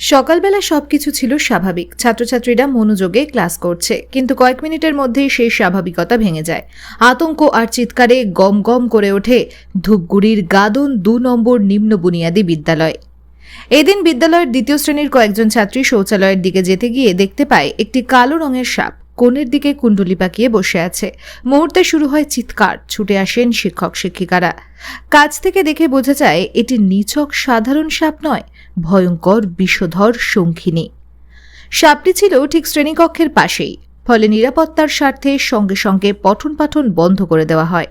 সকালবেলা সবকিছু ছিল স্বাভাবিক। ছাত্রছাত্রীরা মনোযোগে ক্লাস করছে, কিন্তু কয়েক মিনিটের মধ্যেই সেই স্বাভাবিকতা ভেঙে যায়। আতঙ্ক আর চিৎকারে গম গম করে ওঠে ধূপগুড়ির গাদন দু নম্বর নিম্ন বুনিয়াদী বিদ্যালয়। এদিন বিদ্যালয়ের দ্বিতীয় শ্রেণির কয়েকজন ছাত্রী শৌচালয়ের দিকে যেতে গিয়ে দেখতে পায় একটি কালো রঙের সাপ কোণের দিকে কুণ্ডলি পাকিয়ে বসে আছে। মুহূর্তে শুরু হয় চিৎকার, ছুটে আসেন শিক্ষক শিক্ষিকারা কাছ থেকে দেখে বোঝা যায়, এটি নিছক সাধারণ সাপ নয় ভয়ঙ্কর, বিষধর শঙ্খিনী সাপটি ছিল ঠিক শ্রেণীকক্ষের পাশেই। ফলে নিরাপত্তার স্বার্থে সঙ্গে সঙ্গে পঠন পাঠন বন্ধ করে দেওয়া হয়।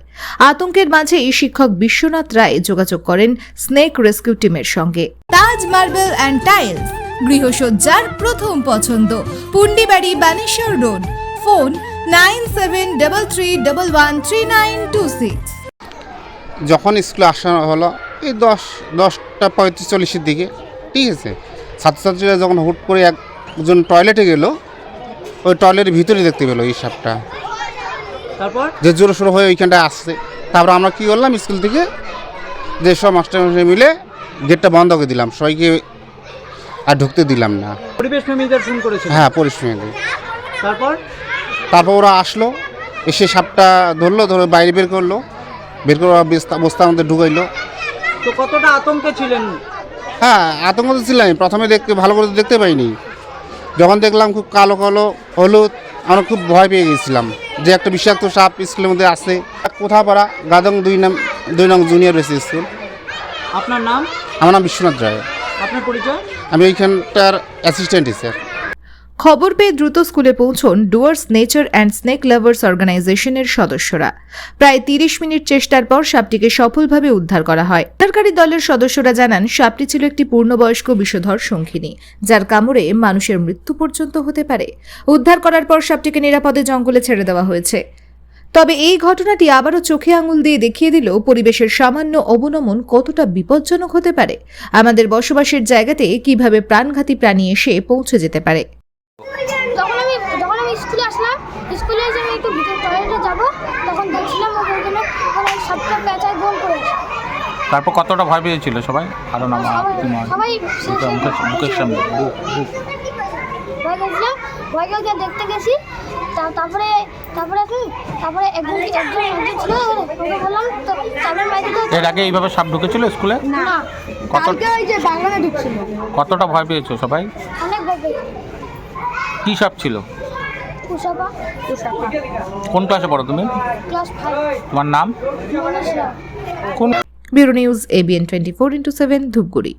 আতঙ্কের মাঝেই শিক্ষক বিশ্বনাথ রায় যোগাযোগ করেন স্নেক রেস্কিউ টিমের সঙ্গে। তাজ মার্বেল অ্যান্ড টাইলস, গৃহসজ্জার প্রথম পছন্দ, Pundibari Baneshwar road. Phone nine seven three double one three nine two six. যখন স্কুলে আসা হলো, এই দশ, দশটা পঁয়ত্রিশ চল্লিশের দিকে ঠিক আছে ছাত্রছাত্রীরা যখন হুট করে একজন টয়লেটে গেল ওই টয়লেটের ভিতরে দেখতে পেল এই সাপটা। তারপর? যে জোরে সোরে হয়ে ওইখানটায় আসছে। তারপর আমরা কী করলাম স্কুল থেকে? যে সব মাস্টার মিলে গেটটা বন্ধ করে দিলাম। সবাইকে আর ঢুকতে দিলাম না। পরিবেশ প্রেমীদের ফোন করেছিল? হ্যাঁ পরিশ্রমী তারপর? তারপর ওরা আসলো এসে সাপটা ধরলো ধরে বাইরে বের করল। বের করে বস্তা বস্তার মধ্যে ঢুকাইলো। তো কতটা আতঙ্কে ছিলেন? হ্যাঁ আতঙ্ক তো ছিলাম প্রথমে দেখতে ভালো করে তো দেখতে পাইনি। যখন দেখলাম খুব কালো কালো হলুদ আমরা খুব ভয় পেয়ে গেছিলাম যে একটা বিষাক্ত সাপ স্কুলের মধ্যে আছে। কোথা পাড়া গাদং দুই নাম দুই নং জুনিয়র বেসি স্কুল আপনার নাম? আমার নাম বিশ্বনাথ রায়। আপনার পরিচয়? আমি ওইখানটার অ্যাসিস্ট্যান্ট টিচার খবর পেয়ে দ্রুত স্কুলে পৌঁছন Dooars nature and snake lovers অর্গানাইজেশনের সদস্যরা। প্রায় তিরিশ মিনিট চেষ্টার পর সাপটিকে সফলভাবে উদ্ধার করা হয়। উদ্ধারকারী দলের সদস্যরা জানান, সাপটি ছিল একটি পূর্ণবয়স্ক বিষধর শঙ্খিনী যার কামড়ে মানুষের মৃত্যু পর্যন্ত হতে পারে। উদ্ধার করার পর সাপটিকে নিরাপদে জঙ্গলে ছেড়ে দেওয়া হয়েছে। তবে এই ঘটনাটি আবারও চোখে আঙুল দিয়ে দেখিয়ে দিল পরিবেশের সামান্য অবনমন কতটা বিপজ্জনক হতে পারে? আমাদের বসবাসের জায়গাতে কীভাবে প্রাণঘাতী প্রাণী এসে পৌঁছে যেতে পারে? যখন আমি যখন আমি স্কুলে আসলাম স্কুলে এসে আমি একটু ভিতরে টয়লেটে যাব তখন দেখছিলাম ওখানে পেঁচায় গোল করে তারপর কতটা ভয় পেয়েছিল সবাই? আরও না সবাই মুখের সামনে। ভয় গেছিলাম ভয় গিয়ে দেখতে গেছি তারপরে তারপরে তারপরে একজন একজন একজন ছিল ওকে বললাম তো চাবের মাইকে এর আগে এইভাবে সাপ ঢুকেছিল স্কুলে? না কত ওই যে বাংলাতে ঢুকছিল। কতটা ভয় পেয়েছ সবাই? অনেক গল্পে কি সাপ ছিল? কোন ক্লাসে পড়ো তুমি? তোমার নাম? কোন bureau news ABN twenty four into seven Dhupguri.